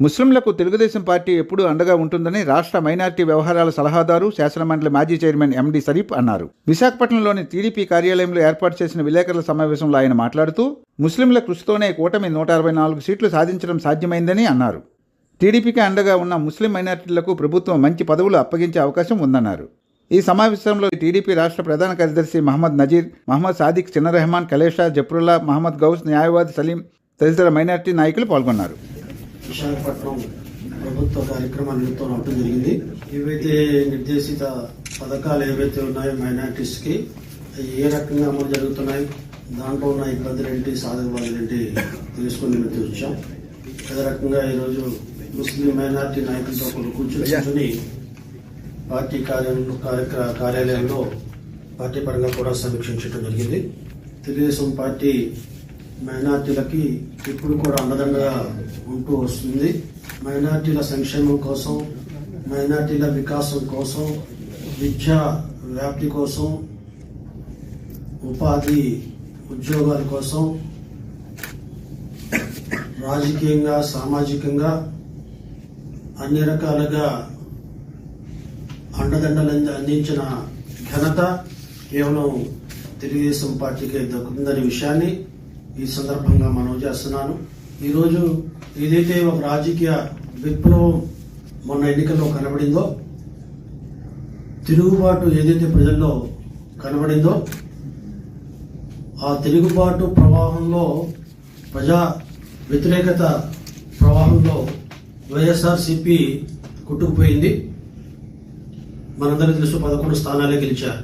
ముస్లింలకు తెలుగుదేశం పార్టీ ఎప్పుడూ అండగా ఉంటుందని రాష్ట్ర మైనార్టీ వ్యవహారాల సలహాదారు శాసనమండలి మాజీ చైర్మన్ ఎండి సరీఫ్ అన్నారు. విశాఖపట్నంలోని టీడీపీ కార్యాలయంలో ఏర్పాటు చేసిన విలేకరుల సమావేశంలో ఆయన మాట్లాడుతూ ముస్లింల కృషితోనే కూటమి నూట అరవై నాలుగు సీట్లు సాధించడం సాధ్యమైందని అన్నారు. టీడీపీకి అండగా ఉన్న ముస్లిం మైనార్టీలకు ప్రభుత్వం మంచి పదవులు అప్పగించే అవకాశం ఉందన్నారు. ఈ సమావేశంలో టీడీపీ రాష్ట్ర ప్రధాన కార్యదర్శి మహమ్మద్ నజీర్ మహమ్మద్ సాదిక్ చిన్న రెహమాన్ కలేషా జఫ్రుల్లా మహమ్మద్ గౌస్ న్యాయవాది సలీం తదితర మైనార్టీ నాయకులు పాల్గొన్నారు. విశాఖపట్నం ప్రభుత్వ కార్యక్రమాలతో రావడం జరిగింది. ఏవైతే నిర్దేశిత పథకాలు ఏవైతే ఉన్నాయో మైనార్టీస్కి ఏ రకంగా అమలు జరుగుతున్నాయి దాంట్లో ఉన్న ఇబ్బందులు ఏంటి సాధకబాధలు ఏంటి తెలుసుకుని మేము వచ్చాం. అదే రకంగా ఈరోజు ముస్లిం మైనార్టీ నాయకులతో ఒకరు కూర్చొని పార్టీ కార్యాలయంలో కార్యక్ర- కార్యాలయంలో పార్టీ పరంగా కూడా సమీక్షించడం జరిగింది. తెలుగుదేశం పార్టీ మైనార్టీలకి ఇప్పుడు కూడా అండదండగా ఉంటూ వస్తుంది. మైనార్టీల సంక్షేమం కోసం మైనార్టీల వికాసం కోసం విద్యా వ్యాప్తి కోసం ఉపాధి ఉద్యోగాల కోసం రాజకీయంగా సామాజికంగా అన్ని రకాలుగా అండదండలు అందించిన ఘనత కేవలం తెలుగుదేశం పార్టీకే దక్కుతుందనే విషయాన్ని ఈ సందర్భంగా మనం చేస్తున్నాను. ఈరోజు ఏదైతే ఒక రాజకీయ విప్లవం మొన్న ఎన్నికల్లో కనబడిందో తిరుగుబాటు ఏదైతే ప్రజల్లో కనబడిందో ఆ తిరుగుబాటు ప్రవాహంలో ప్రజా వ్యతిరేకత ప్రవాహంలో వైఎస్ఆర్సిపి కొట్టుకుపోయింది. మనందరికీ తెలుసు పదకొండు స్థానాలే గెలిచారు.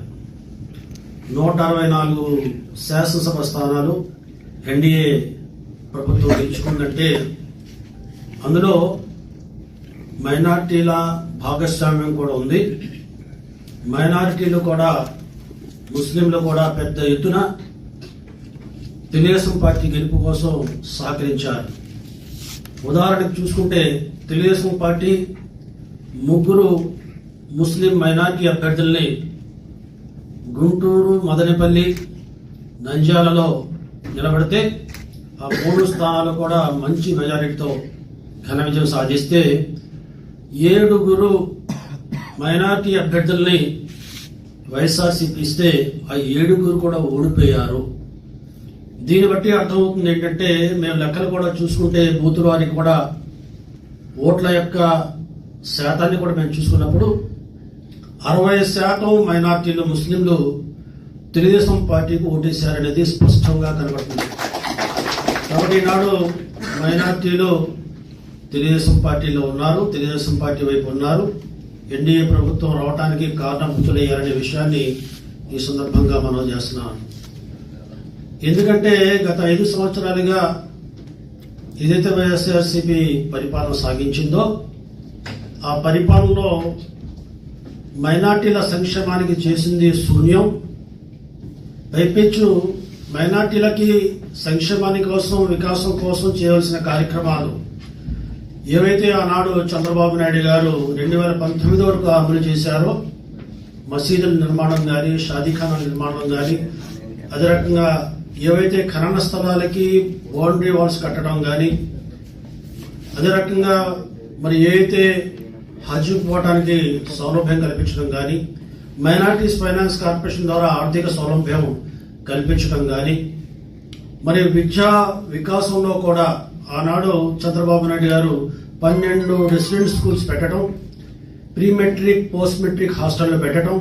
నూట అరవై నాలుగు శాసనసభ స్థానాలు ఎన్డీఏ ప్రభుత్వం ఎంచుకుందంటే అందులో మైనార్టీల భాగస్వామ్యం కూడా ఉంది. మైనారిటీలు కూడా ముస్లింలు కూడా పెద్ద ఎత్తున తెలుగుదేశం పార్టీ గెలుపు కోసం సహకరించారు. ఉదాహరణకు చూసుకుంటే తెలుగుదేశం పార్టీ ముగ్గురు ముస్లిం మైనార్టీ అభ్యర్థుల్ని గుంటూరు మదనపల్లి నంద్యాలలో నిలబడితే ఆ మూడు స్థానాలు కూడా మంచి మెజారిటీతో ఘన విజయం సాధిస్తే ఏడుగురు మైనార్టీ అభ్యర్థుల్ని వైఎస్ఆర్సీపీ ఇస్తే ఆ ఏడుగురు కూడా ఓడిపోయారు. దీన్ని బట్టి అర్థమవుతుంది ఏంటంటే మేము లెక్కలు కూడా చూసుకుంటే బూతు వారికి కూడా ఓట్ల యొక్క శాతాన్ని కూడా మేము చూసుకున్నప్పుడు అరవై శాతం మైనార్టీలు ముస్లింలు తెలుగుదేశం పార్టీకి ఓటేశారనేది స్పష్టంగా కనబడుతుంది. కాబట్టి ఈనాడు మైనార్టీలు తెలుగుదేశం పార్టీలో ఉన్నారు తెలుగుదేశం పార్టీ వైపు ఉన్నారు. ఎన్డీఏ ప్రభుత్వం రావడానికి కారణభూతులయ్యారనే విషయాన్ని ఈ సందర్భంగా మనం చేస్తున్నాం. ఎందుకంటే గత ఐదు సంవత్సరాలుగా ఏదైతే వైఎస్ఆర్సీపీ పరిపాలన సాగించిందో ఆ పరిపాలనలో మైనార్టీల సంక్షేమానికి చేసింది శూన్యం. పైపెచ్చు మైనార్టీలకి సంక్షేమాని కోసం వికాసం కోసం చేయవలసిన కార్యక్రమాలు. ఏవైతే ఆనాడు చంద్రబాబు నాయుడు గారు రెండు వేల పంతొమ్మిది వరకు అమలు చేశారో మసీదుల నిర్మాణం కానీ షాదీఖానాల నిర్మాణం కానీ అదే రకంగా ఏవైతే ఖనన స్థలాలకి బౌండరీ వాల్స్ కట్టడం కానీ అదే రకంగా మరి ఏవైతే హజ్ పోవటానికి సౌలభ్యం కల్పించడం కానీ మైనార్టీస్ ఫైనాన్స్ కార్పొరేషన్ ద్వారా ఆర్థిక సౌలభ్యం కల్పించడం కానీ మరి విద్యా వికాసంలో కూడా ఆనాడు చంద్రబాబు నాయుడు గారు పన్నెండు రెసిడెంట్ స్కూల్స్ పెట్టడం ప్రీ మెట్రిక్ పోస్ట్ మెట్రిక్ హాస్టల్లో పెట్టడం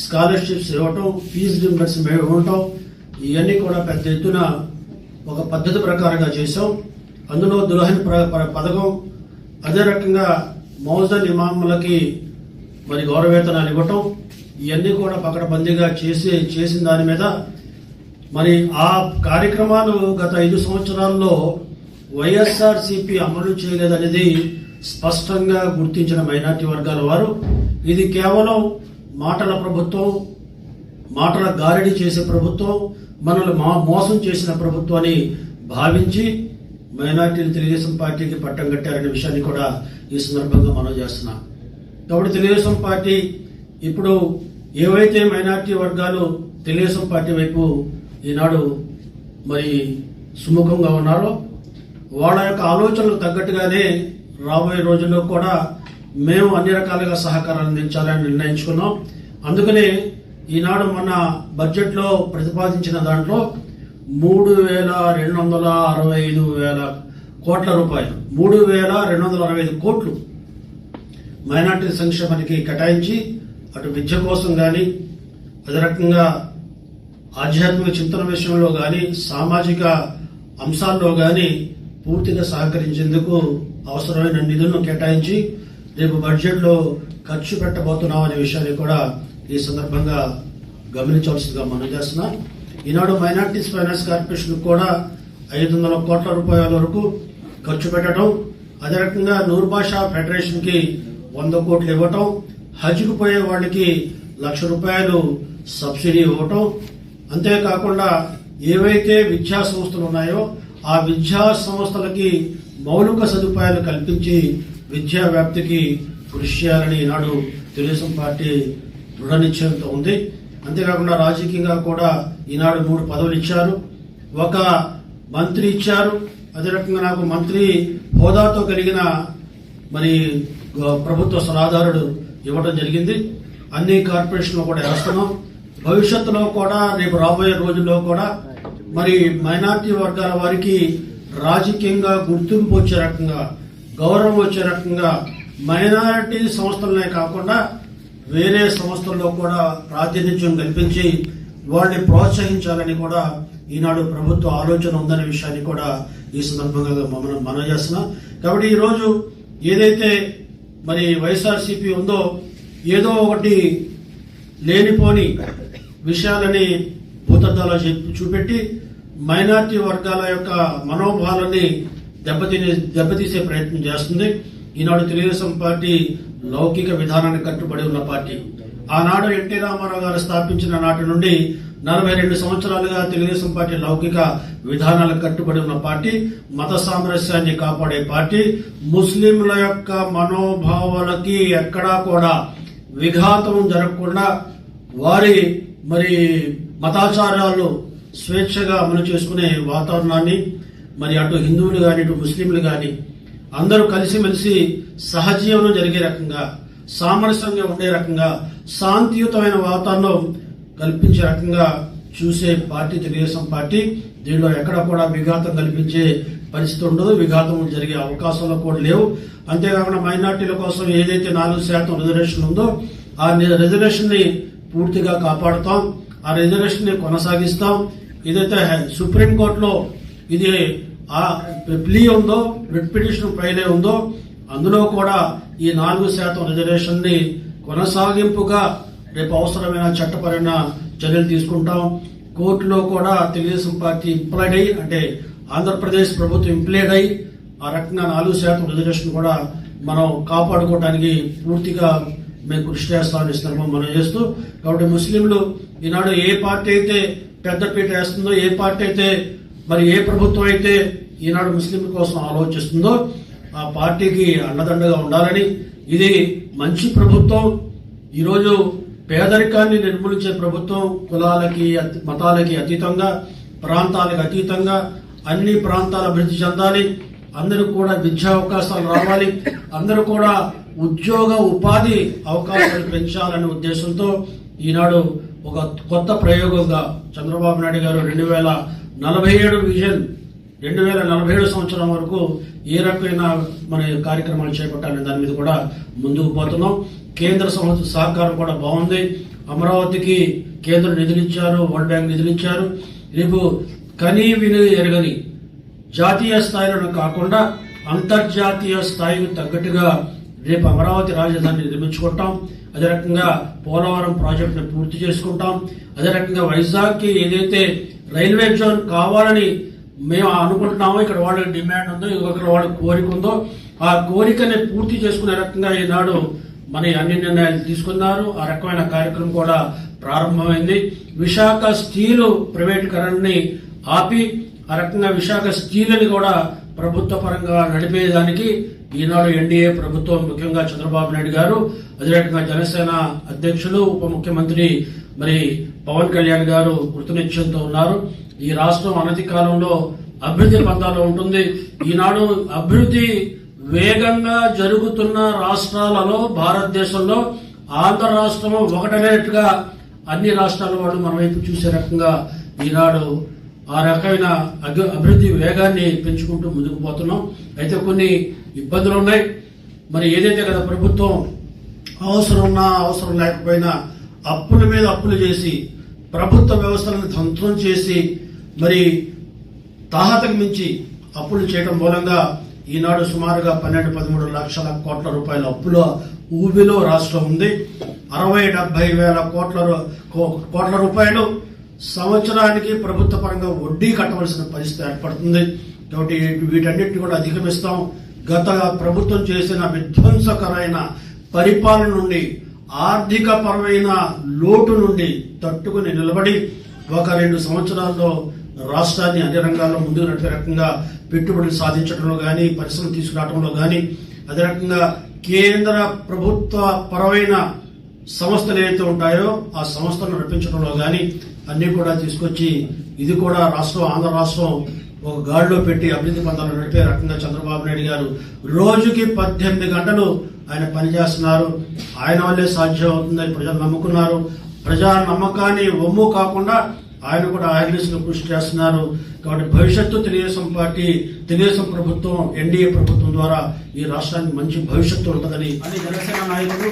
స్కాలర్షిప్స్ ఇవ్వటం ఫీజు రింబర్స్మెంట్ ఇవ్వటం ఇవన్నీ కూడా పెద్ద ఎత్తున ఒక పద్ధతి ప్రకారంగా చేశాం. అందులో దులహన్ పథకం అదే రకంగా మౌజన్ ఇమాములకి మరి గౌరవేతనాలు ఇవ్వటం ఇవన్నీ కూడా పకడబందీగా చేసి చేసిన దాని మీద మరి ఆ కార్యక్రమాలు గత ఐదు సంవత్సరాల్లో వైఎస్ఆర్ సిపి అమలు చేయలేదనేది స్పష్టంగా గుర్తించిన మైనార్టీ వర్గాల వారు. ఇది కేవలం మాటల ప్రభుత్వం మాటల గారడి చేసే ప్రభుత్వం మనల్ని మా మోసం చేసిన ప్రభుత్వాన్ని భావించి మైనార్టీలు తెలుగుదేశం పార్టీకి పట్టం కట్టారనే విషయాన్ని కూడా ఈ సందర్భంగా మనం చేస్తున్నాం. కాబట్టి తెలుగుదేశం పార్టీ ఇప్పుడు ఏవైతే మైనార్టీ వర్గాలు తెలుగుదేశం పార్టీ వైపు ఈనాడు మరి సుముఖంగా ఉన్నారో వాళ్ళ యొక్క ఆలోచనలకు తగ్గట్టుగానే రాబోయే రోజుల్లో కూడా మేము అన్ని రకాలుగా సహకారాలు అందించాలని నిర్ణయించుకున్నాం. అందుకనే ఈనాడు మన బడ్జెట్లో ప్రతిపాదించిన దాంట్లో మూడు వేల రెండు వందల అరవై ఐదు వేల కోట్ల రూపాయలు మూడు వేల రెండు వందల అరవై ఐదు కోట్లు మైనార్టీ సంక్షేమానికి కేటాయించి అటు విద్య కోసం కానీ అదే రకంగా ఆధ్యాత్మిక చింతన విషయంలో కానీ సామాజిక అంశాల్లో కానీ పూర్తిగా సహకరించేందుకు అవసరమైన నిధులను కేటాయించి రేపు బడ్జెట్లో ఖర్చు పెట్టబోతున్నాం అనే విషయాన్ని కూడా ఈ సందర్భంగా గమనించవలసిందిగా మనం చేస్తున్నా. ఈనాడు మైనార్టీస్ ఫైనాన్స్ కార్పొరేషన్ కూడా ఐదు వందల కోట్ల రూపాయల వరకు ఖర్చు పెట్టడం అదే రకంగా నూరు భాషా ఫెడరేషన్కి వంద కోట్లు ఇవ్వటం హజ్కు పోయే వాళ్ళకి లక్ష రూపాయలు సబ్సిడీ ఇవ్వటం అంతేకాకుండా ఏవైతే విద్యా సంస్థలు ఉన్నాయో ఆ విద్యా సంస్థలకి మౌలిక సదుపాయాలు కల్పించి విద్యా వ్యాప్తికి కృషి చేయాలని ఈనాడు తెలుగుదేశం పార్టీ దృఢ నిశ్చయంతో ఉంది. అంతేకాకుండా రాజకీయంగా కూడా ఈనాడు మూడు పదవులు ఇచ్చారు. ఒక మంత్రి ఇచ్చారు. అదే రకంగా నాకు మంత్రి హోదాతో కలిగిన మరి ప్రభుత్వ సలహాదారుడు ఇవ్వడం జరిగింది. అన్ని కార్పొరేషన్లు కూడా వేస్తున్నాం. భవిష్యత్తులో కూడా రేపు రాబోయే రోజుల్లో కూడా మరి మైనార్టీ వర్గాల వారికి రాజకీయంగా గుర్తింపు వచ్చే రకంగా గౌరవం వచ్చే రకంగా మైనారిటీ సంస్థలనే కాకుండా వేరే సంస్థల్లో కూడా ప్రాతినిధ్యం కల్పించి వాళ్ళని ప్రోత్సహించాలని కూడా ఈనాడు ప్రభుత్వ ఆలోచన ఉందనే విషయాన్ని కూడా ఈ సందర్భంగా మనం మనం చేస్తున్నాం. కాబట్టి ఈరోజు ఏదైతే మరి వైఎస్ఆర్సీపీ ఉందో ఏదో ఒకటి లేనిపోని విషయాలని భూతద్దాలో చూపెట్టి మైనార్టీ వర్గాల యొక్క మనోభావాలని దెబ్బతినే దెబ్బతీసే ప్రయత్నం చేస్తుంది. ఈనాడు తెలుగుదేశం పార్టీ లౌకిక విధానానికి కట్టుబడి ఉన్న పార్టీ. ఆనాడు ఎన్టీ రామారావు గారు స్థాపించిన నాటి నుండి నలభై రెండు సంవత్సరాలుగా తెలుగుదేశం పార్టీ లౌకిక విధానాలకు కట్టుబడి ఉన్న పార్టీ మత సామరస్యాన్ని కాపాడే పార్టీ ముస్లింల యొక్క మనోభావాలకి ఎక్కడా కూడా విఘాతం జరగకుండా వారి మరి మతాచారాలు స్వేచ్ఛగా అమలు చేసుకునే వాతావరణాన్ని మరి అటు హిందువులు కానీ ఇటు ముస్లింలు కానీ అందరూ కలిసిమెలిసి సహజీవనం జరిగే రకంగా సామరస్యంగా ఉండే రకంగా శాంతియుతమైన వాతావరణం కల్పించే రకంగా చూసే పార్టీ తెలుగుదేశం పార్టీ దీనిలో ఎక్కడ కూడా విఘాతం కల్పించే పరిస్థితి ఉండదు. విఘాతం జరిగే అవకాశాలు కూడా లేవు. అంతేకాకుండా మైనార్టీల కోసం ఏదైతే నాలుగు శాతం రిజర్వేషన్ ఉందో ఆ రిజర్వేషన్ని పూర్తిగా కాపాడుతాం. ఆ రిజర్వేషన్ని కొనసాగిస్తాం. ఏదైతే సుప్రీంకోర్టులో ఇది ఆ ప్లీ ఉందో రిట్ పిటిషన్ ఫైల్ ఉందో అందులో కూడా ఈ నాలుగు శాతం రిజర్వేషన్ని కొనసాగింపుగా రేపు అవసరమైన చట్టపరమైన చర్యలు తీసుకుంటాం. కోర్టులో కూడా తెలుగుదేశం పార్టీ ఇంప్లాయిడ్ అయ్యి అంటే ఆంధ్రప్రదేశ్ ప్రభుత్వం ఇంప్లాయిడ్ అయ్యి ఆ రకంగా నాలుగు శాతం రిజర్వేషన్ కూడా మనం కాపాడుకోవడానికి పూర్తిగా మేము కృషి చేస్తామని ఈ మనం చేస్తూ కాబట్టి ముస్లింలు ఈనాడు ఏ పార్టీ అయితే పెద్దపీట వేస్తుందో ఏ పార్టీ అయితే మరి ఏ ప్రభుత్వం అయితే ఈనాడు ముస్లింల కోసం ఆలోచిస్తుందో ఆ పార్టీకి అండదండగా ఉండాలని ఇది మంచి ప్రభుత్వం. ఈరోజు పేదరికాన్ని నిర్మూలించే ప్రభుత్వం కులాలకి మతాలకి అతీతంగా ప్రాంతాలకు అతీతంగా అన్ని ప్రాంతాల అభివృద్ధి చెందాలి. అందరూ కూడా విద్యా అవకాశాలు రావాలి. అందరూ కూడా ఉద్యోగ ఉపాధి అవకాశాలు పెంచాలనే ఉద్దేశంతో ఈనాడు ఒక కొత్త ప్రయోగంగా చంద్రబాబు నాయుడు గారు రెండు వేల నలభై ఏడు విజన్ రెండు వేల నలభై ఏడు సంవత్సరం వరకు ఏ రకమైన మన కార్యక్రమాలు చేపట్టాలనే దాని మీద కూడా ముందుకు పోతున్నాం. కేంద్ర సంస్థ సహకారం కూడా బాగుంది. అమరావతికి కేంద్రం నిధులు ఇచ్చారు వరల్డ్ బ్యాంక్ నిధులు ఇచ్చారు. రేపు కనీ విని ఎరగని జాతీయ స్థాయిలో కాకుండా అంతర్జాతీయ స్థాయికి తగ్గట్టుగా రేపు అమరావతి రాజధానిని నిర్మించుకుంటాం. అదే రకంగా పోలవరం ప్రాజెక్టును పూర్తి చేసుకుంటాం. అదే రకంగా వైజాగ్కి ఏదైతే రైల్వే జోన్ కావాలని మేము అనుకుంటున్నామో ఇక్కడ వాళ్ళ డిమాండ్ ఉందో ఇక్కడ వాళ్ళ కోరిక ఉందో ఆ కోరికని పూర్తి చేసుకునే రకంగా ఈనాడు మన అన్ని నిర్ణయాలు తీసుకున్నారు. ఆ రకమైన కార్యక్రమం కూడా ప్రారంభమైంది. విశాఖ స్టీలు ప్రైవేటీకరణని ఆపి ఆ రకంగా విశాఖ స్టీలని కూడా ప్రభుత్వ పరంగా నడిపేదానికి ఈనాడు ఎన్డీఏ ప్రభుత్వం ముఖ్యంగా చంద్రబాబు నాయుడు గారు అదే రకంగా జనసేన అధ్యక్షులు ఉప ముఖ్యమంత్రి మరి పవన్ కళ్యాణ్ గారు కృతనిశ్చయంతో ఉన్నారు. ఈ రాష్ట్రం అనతి కాలంలో అభివృద్ధి పందాలో ఉంటుంది. ఈనాడు అభివృద్ధి వేగంగా జరుగుతున్న రాష్ట్రాలలో భారతదేశంలో ఆంధ్ర రాష్ట్రం ఒకటనేట్టుగా అన్ని రాష్ట్రాల వాళ్ళు మనవైపు చూసే రకంగా ఈనాడు ఆ రకమైన అభివృద్ధి వేగాన్ని పెంచుకుంటూ ముందుకు పోతున్నాం. అయితే కొన్ని ఇబ్బందులు ఉన్నాయి మరి ఏదైతే కదా ప్రభుత్వం అవసరం ఉన్నా అవసరం లేకపోయినా అప్పుల మీద అప్పులు చేసి ప్రభుత్వ వ్యవస్థలను తంత్రం చేసి మరి తాహతకు మించి అప్పులు చేయడం మూలంగా ఈనాడు సుమారుగా పన్నెండు పదమూడు లక్షల కోట్ల రూపాయల అప్పుల ఊబిలో రాష్ట్రం ఉంది. అరవై డెబ్బై వేల కోట్ల కో- కోట్ల రూపాయలు సంవత్సరానికి ప్రభుత్వ పరంగా వడ్డీ కట్టవలసిన పరిస్థితి ఏర్పడుతుంది. కాబట్టి వీటన్నిటిని కూడా అధిగమిస్తాం. గత ప్రభుత్వం చేసిన విధ్వంసకరమైన పరిపాలన నుండి ఆర్థిక పరమైన లోటు నుండి తట్టుకుని నిలబడి ఒక రెండు సంవత్సరాల్లో రాష్ట్రాన్ని అన్ని రంగాల్లో ముందుకు నడిపే రకంగా పెట్టుబడులు సాధించడంలో కానీ పరిశ్రమలు తీసుకురావడంలో కానీ అదే రకంగా కేంద్ర ప్రభుత్వ పరమైన సంస్థలు ఏవైతే ఉంటాయో ఆ సంస్థలను నడిపించడంలో కానీ అన్నీ కూడా తీసుకొచ్చి ఇది కూడా రాష్ట్రం ఆంధ్ర రాష్ట్రం ఒక గాడిలో పెట్టి అభివృద్ధి పొందాలని నడిపే రకంగా చంద్రబాబు నాయుడు గారు రోజుకి పద్దెనిమిది గంటలు ఆయన పనిచేస్తున్నారు. ఆయన వల్లే సాధ్యం అవుతుందని ప్రజలు నమ్ముకున్నారు. ప్రజా నమ్మకాన్ని ఒమ్ము కాకుండా ఆయన కూడా ఆర్గనైజ్గా కృషి చేస్తున్నారు. కాబట్టి భవిష్యత్తు తెలుగుదేశం పార్టీ తెలుగుదేశం ప్రభుత్వం ఎన్డీఏ ప్రభుత్వం ద్వారా ఈ రాష్ట్రానికి మంచి భవిష్యత్తు ఉంటుందని అని జనసేన నాయకుడు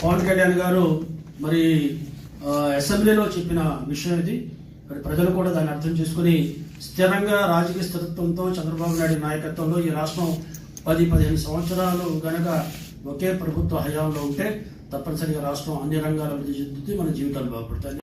పవన్ కళ్యాణ్ గారు మరి అసెంబ్లీలో చెప్పిన విషయం ఇది. మరి ప్రజలు కూడా దాన్ని అర్థం చేసుకుని స్థిరంగా రాజకీయ స్థిరత్వంతో చంద్రబాబు నాయుడు నాయకత్వంలో ఈ రాష్ట్రం పది పదిహేను సంవత్సరాలు గనక ఒకే ప్రభుత్వ హయాంలో ఉంటే తప్పనిసరిగా రాష్ట్రం అన్ని రంగాల అభివృద్ధి చెందుతుంది మన జీవితాలు బాగుపడతాయి.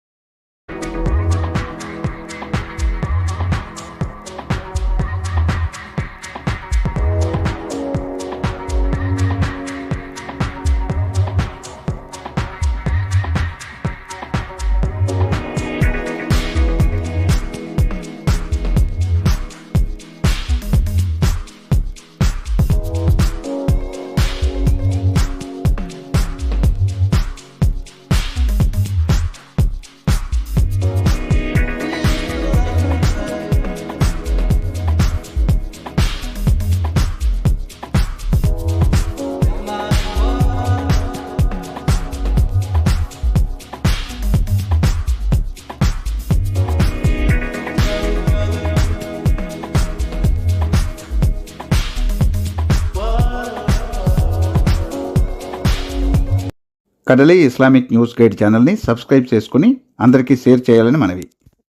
కడలి ఇస్లామిక్ న్యూస్ గైడ్ ఛానల్ని సబ్స్క్రైబ్ చేసుకుని అందరికీ షేర్ చేయాలని మనవి.